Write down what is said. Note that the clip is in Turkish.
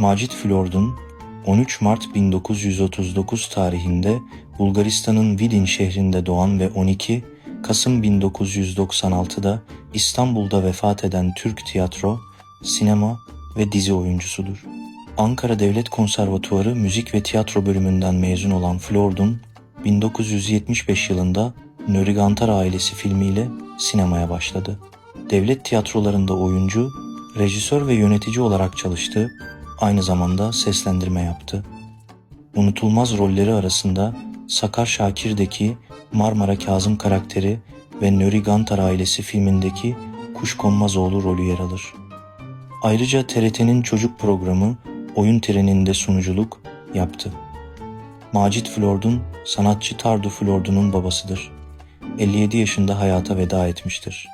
Macit Flord'un 13 Mart 1939 tarihinde Bulgaristan'ın Vidin şehrinde doğan ve 12 Kasım 1996'da İstanbul'da vefat eden Türk tiyatro, sinema ve dizi oyuncusudur. Ankara Devlet Konservatuarı Müzik ve Tiyatro bölümünden mezun olan Flordun 1975 yılında Nuri Gantar ailesi filmiyle sinemaya başladı. Devlet tiyatrolarında oyuncu, rejisör ve yönetici olarak çalıştı, aynı zamanda seslendirme yaptı. Unutulmaz rolleri arasında Sakar Şakir'deki Marmara Kazım karakteri ve Nuri Gantar ailesi filmindeki Kuşkonmazoğlu rolü yer alır. Ayrıca TRT'nin çocuk programı Oyun Treni'nde sunuculuk yaptı. Macit Flord'un sanatçı Tardu Flord'unun babasıdır. 57 yaşında hayata veda etmiştir.